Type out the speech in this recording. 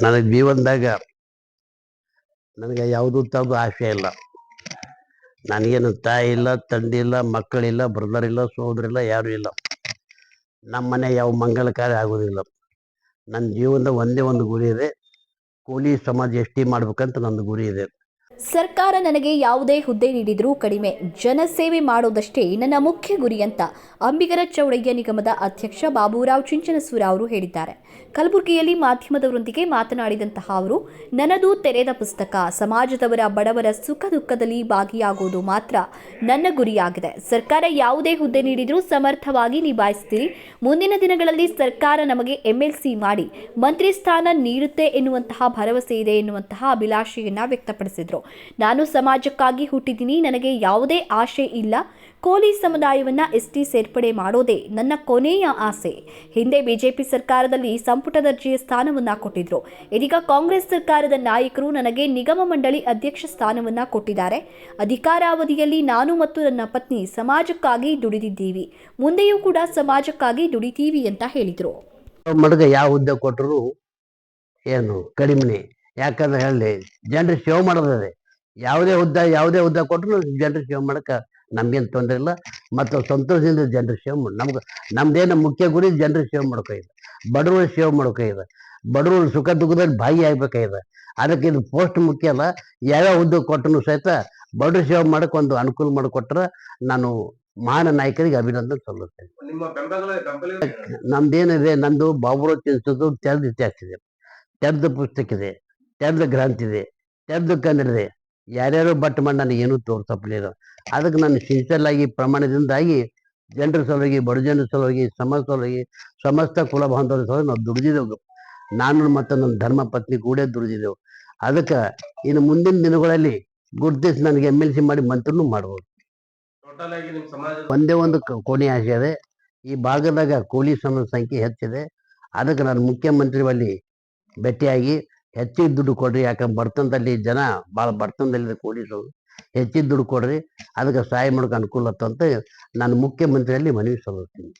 ನನಗೆ ಜೀವನದಾಗ ನನಗೆ ಯಾವುದೂ ತಾವು ಆಸೆ ಇಲ್ಲ. ನನಗೇನು ತಾಯಿ ಇಲ್ಲ, ತಂದೆ ಇಲ್ಲ ಮಕ್ಕಳಿಲ್ಲ ಬ್ರದರ್ ಇಲ್ಲ ಸೋದರಿಲ್ಲ ಯಾರೂ ಇಲ್ಲ. ನಮ್ಮ ಮನೆ ಯಾವ ಮಂಗಲ ಆಗೋದಿಲ್ಲ. ನನ್ನ ಜೀವನದ ಒಂದೇ ಒಂದು ಗುರಿ ಇದೆ. ಕೂಲಿ ಸಮಾಜ ಎಷ್ಟಿ ಮಾಡ್ಬೇಕಂತ ನನ್ನ ಗುರಿ ಇದೆ. ಸರ್ಕಾರ ನನಗೆ ಯಾವುದೇ ಹುದ್ದೆ ನೀಡಿದರೂ ಕಡಿಮೆ. ಜನಸೇವೆ ಮಾಡೋದಷ್ಟೇ ನನ್ನ ಮುಖ್ಯ ಗುರಿ ಅಂತ ಅಂಬಿಗರ ಚೌಡಯ್ಯ ನಿಗಮದ ಅಧ್ಯಕ್ಷ ಬಾಬುರಾವ್ ಚಿಂಚನಸೂರ ಅವರು ಹೇಳಿದ್ದಾರೆ. ಕಲಬುರಗಿಯಲ್ಲಿ ಮಾಧ್ಯಮದವರೊಂದಿಗೆ ಮಾತನಾಡಿದಂತಹ ಅವರು ನನ್ನದು ತೆರೆದ ಪುಸ್ತಕ, ಸಮಾಜದವರ ಬಡವರ ಸುಖ ದುಃಖದಲ್ಲಿ ಭಾಗಿಯಾಗುವುದು ಮಾತ್ರ ನನ್ನ ಗುರಿಯಾಗಿದೆ. ಸರ್ಕಾರ ಯಾವುದೇ ಹುದ್ದೆ ನೀಡಿದರೂ ಸಮರ್ಥವಾಗಿ ನಿಭಾಯಿಸ್ತೀರಿ. ಮುಂದಿನ ದಿನಗಳಲ್ಲಿ ಸರ್ಕಾರ ನಮಗೆ ಎಂಎಲ್ಸಿ ಮಾಡಿ, ಮಂತ್ರಿ ಸ್ಥಾನ ನೀಡುತ್ತೆ ಎನ್ನುವಂತಹ ಭರವಸೆ ಇದೆ ಎನ್ನುವಂತಹ ಅಭಿಲಾಷೆಯನ್ನು ವ್ಯಕ್ತಪಡಿಸಿದ್ರು. ನಾನು ಸಮಾಜಕ್ಕಾಗಿ ಹುಟ್ಟಿದ್ದೀನಿ, ನನಗೆ ಯಾವುದೇ ಆಶೆ ಇಲ್ಲ. ಕೋಲಿ ಸಮುದಾಯವನ್ನ ಎಸ್ಟಿ ಸೇರ್ಪಡೆ ಮಾಡೋದೇ ನನ್ನ ಕೊನೆಯ ಆಸೆ. ಹಿಂದೆ ಬಿಜೆಪಿ ಸರ್ಕಾರದಲ್ಲಿ ಸಂಪುಟ ದರ್ಜೆಯ ಸ್ಥಾನವನ್ನ ಕೊಟ್ಟಿದ್ರು. ಇದೀಗ ಕಾಂಗ್ರೆಸ್ ಸರ್ಕಾರದ ನಾಯಕರು ನನಗೆ ನಿಗಮ ಮಂಡಳಿ ಅಧ್ಯಕ್ಷ ಸ್ಥಾನವನ್ನ ಕೊಟ್ಟಿದ್ದಾರೆ. ಅಧಿಕಾರಾವಧಿಯಲ್ಲಿ ನಾನು ಮತ್ತು ನನ್ನ ಪತ್ನಿ ಸಮಾಜಕ್ಕಾಗಿ ದುಡಿದಿದ್ದೀವಿ. ಮುಂದೆಯೂ ಕೂಡ ಸಮಾಜಕ್ಕಾಗಿ ದುಡಿತೀವಿ ಅಂತ ಹೇಳಿದರು. ಯಾವ ಹುದ್ದೆ ಕೊಟ್ಟರು ಏನು ಕಡಿಮೆನೆ ಯಾಕಂದ್ರೆ ಹೇಳಿ ಜನರು ಸೇವೆ ಮಾಡೋದಿದೆ. ಯಾವುದೇ ಹುದ್ದೆ ಯಾವುದೇ ಹುದ್ದೆ ಕೊಟ್ಟರು ಜನರು ಸೇವೆ ಮಾಡಕ್ಕೆ ನಮ್ಗೇನು ತೊಂದರೆ ಇಲ್ಲ. ಮತ್ತು ಸಂತೋಷದಿಂದ ಜನರು ಸೇವೆ ಮಾಡಿ ನಮ್ಗೆ ನಮ್ದೇನು ಮುಖ್ಯ ಗುರಿ ಜನರು ಸೇವೆ ಮಾಡ್ಕೋಗಿದೆ ಬಡವರು ಸೇವೆ ಮಾಡ್ಕೋಗಿದೆ ಬಡವರು ಸುಖ ದುಃಖದಲ್ಲಿ ಭಾಗಿಯಾಗಬೇಕಾಗಿದೆ ಅದಕ್ಕೆ ಇದು ಪೋಸ್ಟ್ ಮುಖ್ಯ ಅಲ್ಲ. ಯಾವ್ಯಾವ ಹುದ್ದೆ ಕೊಟ್ಟನು ಸಹಿತ ಬಡವರು ಸೇವೆ ಮಾಡಕ್ಕೆ ಒಂದು ಅನುಕೂಲ ಮಾಡಿಕೊಟ್ರೆ ನಾನು ಮಾನ ನಾಯಕರಿಗೆ ಅಭಿನಂದನೆ ಬೆಂಬಲ ನಮ್ದೇನಿದೆ ನಂದು ಬಾಬುರ ಚಿನ್ಸದ್ದು ತೆರೆದ ಇತಿಹಾಸ ಇದೆ. ತೆರೆದ ಪುಸ್ತಕ ಇದೆ. ತೆರೆದ ಗ್ರಂಥ ಇದೆ ತೆರೆದ ಕಂದ್ರಿದೆ ಯಾರ್ಯಾರು ಬಟ್ ಮಾಡಿ ನನಗೆ ಏನೂ ತೋರ್ಸಪ್ಪಲಿಲ್ಲ ಅದಕ್ಕೆ ನಾನು ಸಿನ್ಸಿಯರ್ ಆಗಿ ಪ್ರಮಾಣದಿಂದಾಗಿ ಜನರ ಸಲುವಾಗಿ ಬಡ ಜನರ ಸಲುವಾಗಿ ಸಮಾಜ ಸಲುವಾಗಿ ಸಮಸ್ತ ಕುಲ ಬಾಂಧವರ ಸಲುವಾಗಿ ನಾವು ದುಡಿದಿದ್ದೆವು. ನಾನು ಮತ್ತು ನನ್ನ ಧರ್ಮ ಪತ್ನಿ ಕೂಡ ದುಡಿದಿದ್ದೆವು. ಅದಕ್ಕೆ ಇನ್ನು ಮುಂದಿನ ದಿನಗಳಲ್ಲಿ ಗುರುತಿಸಿ ನನಗೆ ಎಂ ಎಲ್ ಸಿ ಮಾಡಿ ಮಂತ್ರಿನೂ ಮಾಡ್ಬೋದು. ಒಂದೇ ಒಂದು ಕೋಣೆ ಆಸೆ ಇದೆ. ಈ ಭಾಗದಾಗ ಕೂಲಿ ಸಮಸ್ಯೆ ಸಂಖ್ಯೆ ಹೆಚ್ಚಿದೆ. ಅದಕ್ಕೆ ನಾನು ಮುಖ್ಯಮಂತ್ರಿ ಬಳಿ ಭೇಟಿಯಾಗಿ ಹೆಚ್ಚಿಗೆ ದುಡ್ಡು ಕೊಡ್ರಿ, ಯಾಕಂದ್ರೆ ಬರ್ತನದಲ್ಲಿ ಜನ ಭಾಳ ಬರ್ತನದಲ್ಲಿ ಕೂಲಿಸರು ಹೆಚ್ಚಿಗೆ ದುಡ್ಡು ಕೊಡ್ರಿ, ಅದಕ್ಕೆ ಸಹಾಯ ಮಾಡೋಕೆ ಅನುಕೂಲ ಆಗ್ತದಂತ ನಾನು ಮುಖ್ಯಮಂತ್ರಿಯಲ್ಲಿ ಮನವಿ ಸಲ್ಲಿಸ್ತೀನಿ.